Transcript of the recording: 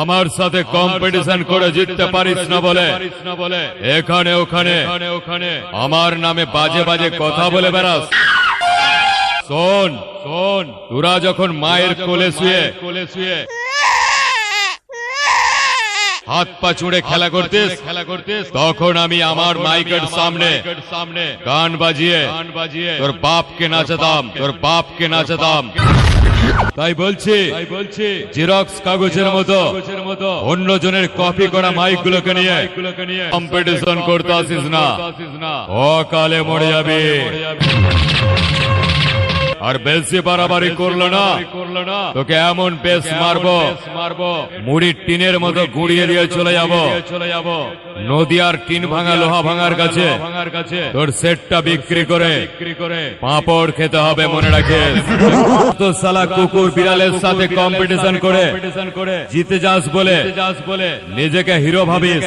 আমার সাথে কম্পিটিশন করে জিততে পারিস না বলে? এখানে ওখানে। ওখানে। আমার নামে বাজে বাজে কথা বলে বেড়াস। শোন শোন। তোরা যখন মায়ের কোলে শুয়ে কোলে শুয়ে হাত পা চুড়ে খেলা করতিস? খেলা করতিস? তখন আমি আমার মাইকের সামনে সামনে গান বাজিয়ে গান বাজিয়ে তোর বাপকে নাচাতাম তোর বাপকে নাচাতাম। তাই বলছি তাই বলছি জেরক্স কাগজের মতো মতো অন্য জনের কপি করা মাইক গুলোকে নিয়ে কম্পিটিশন করতে আসিস না। অকালে মরে যাবে। আর বেশি বাড়াবাড়ি করল না। করল না। তোকে এমন বেশ মারবো। মারবো। মুড়ির টিনের মতো গুড়িয়ে দিয়ে চলে যাব। চলে যাব। নদিয়ার টিন ভাঙা লোহা ভাঙার কাছে। ভাঙার কাছে। তোর সেটটা বিক্রি করে। বিক্রি করে। পাঁপড় খেতে হবে মনে রাখে তো সালা কুকুর বিড়ালের সাথে কম্পিটিশন করে। জিতে যাস বলে। নিজেকে হিরো ভাবিস।